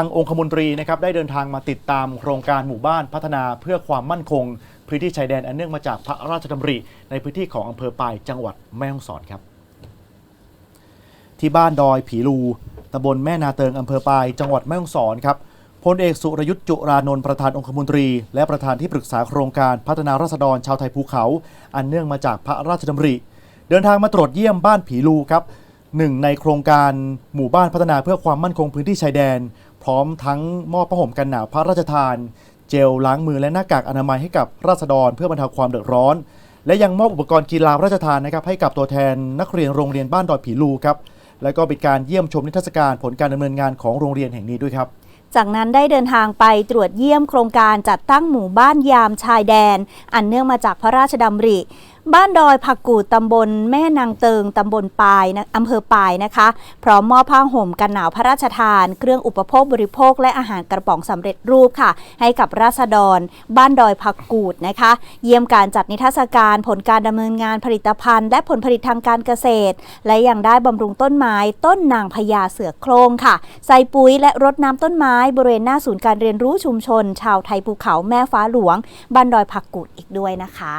ทางองคมนตรีนะครับได้เดินทางมาติดตามโครงการหมู่บ้านพัฒนาเพื่อความมั่นคง พื้นที่ชายแดนอันเนื่องมาจากพระราชดำริ ในพื้นที่ของอำเภอปายจังหวัดแม่ฮ่องสอนครับ ที่บ้านดอยผีลูตำบลแม่นาเติงอำเภอปายจังหวัดแม่ฮ่องสอนครับพลเอกสุรยุทธ์จุรานนท์ประธานองคมนตรี และประธานที่ปรึกษาโครงการพัฒนาราษฎรชาวไทยภูเขา อันเนื่องมาจากพระราชดำริ เดินทางมาตรวจเยี่ยมบ้านผีลูครับ หนึ่งในโครงการหมู่บ้านพัฒนาเพื่อความมั่นคงพื้นที่ชายแดน พร้อมทั้งมอบผ้าห่มกันหนาวพระราชทาน เจลล้างมือและหน้ากากอนามัยให้กับราษฎรเพื่อบรรเทาความเดือดร้อน และยังมอบอุปกรณ์กีฬาพระราชทานนะครับให้กับตัวแทนนักเรียนโรงเรียนบ้านดอยผีลูครับแล้วก็เป็นการเยี่ยมชมนิทรรศการผลการดำเนินงานของโรงเรียนแห่งนี้ด้วยครับจากนั้นได้เดินทางไปตรวจเยี่ยมโครงการจัดตั้งหมู่บ้านยามชายแดน อันเนื่องมาจากพระราชดำริ บ้านดอยผักกูดตำบลแม่นางเติงตำบลปายนะอำเภอปายนะคะ พร้อมมอบผ้าห่มกันหนาวพระราชทาน เครื่องอุปโภคบริโภค และอาหารกระป๋องสำเร็จรูปค่ะ ให้กับราษฎร บ้านดอยผักกูดนะคะ เยี่ยมการจัดนิทรรศการผลการดำเนินงานผลิตภัณฑ์ และผลผลิตทางการเกษตร และยังได้บำรุงต้นไม้ต้นนางพญาเสือโครงค่ะ ใส่ปุ๋ยและรดน้ำต้นไม้บริเวณหน้าศูนย์การเรียนรู้ชุมชน ชาวไทยภูเขาแม่ฟ้าหลวงบ้านดอยผักกูดอีกด้วยนะคะ